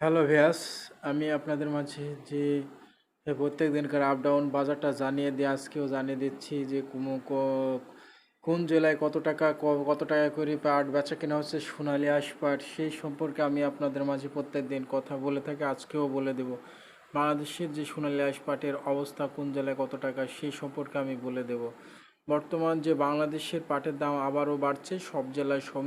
Hello ভিয়াস আমি আপনাদের মাঝে যে প্রত্যেক দিনকার আপ ডাউন বাজারটা জানিয়ে দিয়ে, আজকেও জানিয়ে দিচ্ছি যে কোন জেলায় কত টাকা কত টাকা করে পাট বেচা কেনা হচ্ছে সোনালি পাট সেই সম্পর্কে আমি আপনাদের মাঝে প্রত্যেক দিন কথা বলে থাকি, আজকেও বলে দেব। বাংলাদেশের যে সোনালি পাটের অবস্থা, কোন জেলায় কত টাকা, সেই সম্পর্কে আমি বলে দেব। বর্তমান যে বাংলাদেশের পাটের দাম আবারও বাড়ছে, সব জেলায় সব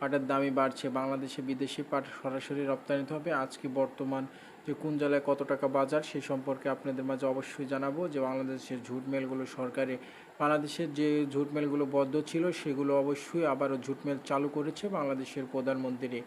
পাটের দামই বাড়ছে। বাংলাদেশে বিদেশি পাট সরাসরি রপ্তানিতে হবে। আজকে বর্তমান যে কোন জেলায় কত টাকা বাজার, সে সম্পর্কে আপনাদের মাঝে অবশ্যই জানাব যে বাংলাদেশের ঝুট মেলগুলো সরকারি, বাংলাদেশের যে ঝুট মেলগুলো বদ্ধ ছিল, সেগুলো অবশ্যই আবারও ঝুট মেল চালু করেছে বাংলাদেশের প্রধানমন্ত্রী।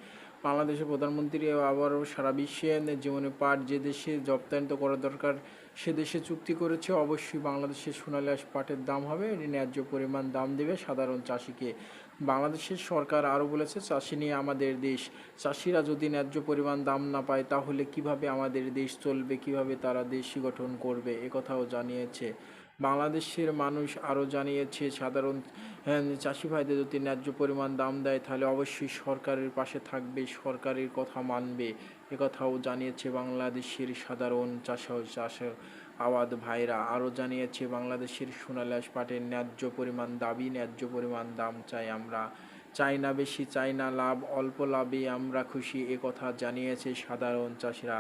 বাংলাদেশের প্রধানমন্ত্রী আবারও সারা বিশ্বে জীবনে পাট যে দেশে রপ্তানিত করা দরকার, সে দেশে চুক্তি করেছে। অবশ্যই বাংলাদেশের সোনালী পাটের দাম হবে ন্যায্য পরিমাণ দাম দেবে সাধারণ চাষিকে। বাংলাদেশের সরকার আরও বলেছে, চাষি নিয়ে আমাদের দেশ। চাষিরা যদি ন্যায্য পরিমাণ দাম না পায়, তাহলে কীভাবে আমাদের দেশ চলবে, কীভাবে তারা দেশ গঠন করবে? একথাও জানিয়েছে। বাংলাদেশের মানুষ আরও জানিয়েছে সাধারণ হ্যাঁ, চাষি ভাইদের যদি ন্যায্য পরিমাণ দাম দেয় তাহলে অবশ্যই সরকারের পাশে থাকবে সরকারের কথা মানবে। একথাও জানিয়েছে বাংলাদেশের সাধারণ চাষা চাষ আবাদ ভাইরা। আরও জানিয়েছে বাংলাদেশের সোনালাস পাটের ন্যায্য পরিমাণ দাবি ন্যায্য পরিমাণ দাম চাই আমরা। চাই না বেশি চাই না লাভ অল্প লাভে আমরা খুশি এ কথা জানিয়েছে সাধারণ চাষিরা।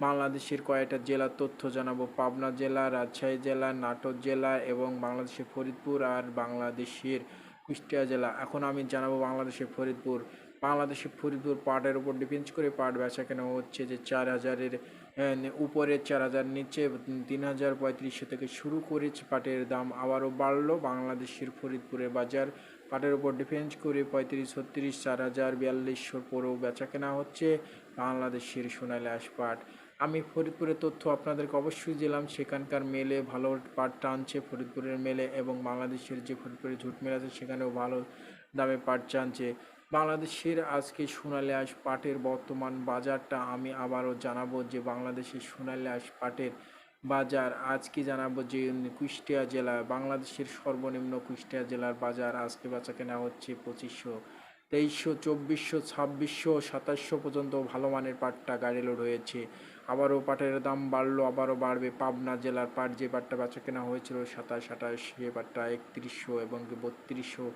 বাংলাদেশের কয়েকটা জেলার তথ্য জানাব। পাবনা জেলা, রাজশাহী জেলা, নাটোর জেলা এবং বাংলাদেশের ফরিদপুর আর বাংলাদেশের কুষ্টিয়া জেলা। এখন আমি জানাব বাংলাদেশের ফরিদপুর। বাংলাদেশের ফরিদপুর পাটের উপর ডিপেন্ড করে পাট বেচা কেনা হচ্ছে যে চার হাজারের উপরে চার হাজার নিচে তিন হাজার পঁয়ত্রিশশো থেকে শুরু করেছে পাটের দাম আবারও বাড়লো। বাংলাদেশের ফরিদপুরের বাজার পাটের উপর ডিফেন্স করে পঁয়ত্রিশ, ছত্রিশ, চার হাজার, বিয়াল্লিশশোর পরেও বেচা কেনা হচ্ছে বাংলাদেশের সোনালী আঁশ পাট। আমি ফরিদপুরের তথ্য আপনাদেরকে অবশ্যই দিলাম। সেখানকার মেলে ভালো পাট টানছে ফরিদপুরের মেলে এবং বাংলাদেশের যে ফরিদপুরের ঝুট মেল আছে সেখানেও ভালো দামে পাট টানছে বাংলাদেশের আজকে সোনালী আঁশ পাটের বর্তমান বাজারটা আমি আবারও জানাব যে বাংলাদেশের সোনালী আঁশ পাটের বাজার আজকে জানাব যে কুষ্টিয়া জেলা বাংলাদেশের সর্বনিম্ন কুষ্টিয়া জেলার বাজার আজকে বেচা কেনা হচ্ছে পঁচিশশো তেইশশো, চব্বিশশো, ছাব্বিশশো, সাতাশশো পর্যন্ত ভালো মানের পাটটা গাড়ি লোড হয়েছে। আবারও পাটের দাম বাড়লো, আবারও বাড়বে। পাবনা জেলার পাট যে পাটটা বেচা কেনা হয়েছিল, সাতাশ, আঠাশ, সে পাটটা একত্রিশশো এবং বত্রিশশো।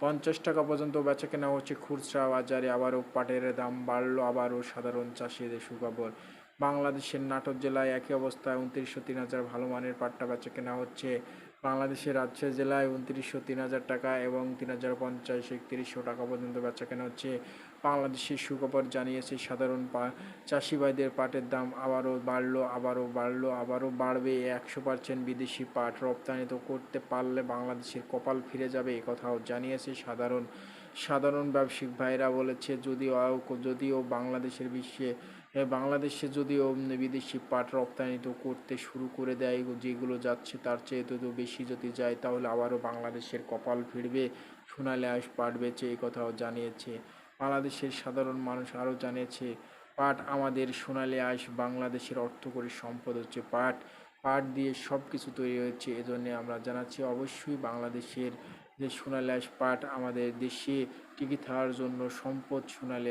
পঞ্চাশ টাকা পর্যন্ত বেচা কেনা হচ্ছে খুচরা বাজারে, আবারও পাটের দাম বাড়লো, আবারও সাধারণ চাষিদের সুখবর। বাংলাদেশের নাটোর জেলায় একই অবস্থায় উনত্রিশশো, তিন হাজার ভালো মানের পাটটা বেচা কেনা হচ্ছে। বাংলাদেশের রাজশাহী জেলায় উনত্রিশশো তিন হাজার টাকা এবং তিন হাজার পঞ্চাশ, একত্রিশশো টাকা পর্যন্ত বেচা কেনা হচ্ছে। বাংলাদেশের সুখবর জানিয়েছে, সাধারণ পা চাষি ভাইদের পাটের দাম আবারও বাড়লো আবারও বাড়লো, আবারও বাড়বে। একশো পার্সেন্ট বিদেশি পাট রপ্তানিত করতে পারলে বাংলাদেশের কপাল ফিরে যাবে কথাও জানিয়েছে সাধারণ সাধারণ ব্যবসায়িক ভাইরা বলেছে। যদিও যদিও বাংলাদেশের বিশ্বে বাংলাদেশে যদিও বিদেশি পাট রপ্তানিত করতে শুরু করে দেয়, যেগুলো যাচ্ছে তার চেয়ে তো বেশি যদি যায়, তাহলে আবারও বাংলাদেশের কপাল ফিরবে, সোনালি আঁশ পাট বেচে এই কথাও জানিয়েছে। বাংলাদেশের সাধারণ মানুষ আরও জানিয়েছে, পাট আমাদের সোনালি আয়স বাংলাদেশের অর্থকরী সম্পদ হচ্ছে পাট। পাট দিয়ে সব কিছু তৈরি হচ্ছে এজন্যে আমরা জানাচ্ছি অবশ্যই বাংলাদেশের যে সোনালি আয়স পাট আমাদের দেশে টিকে থাকার জন্য সম্পদ সোনালি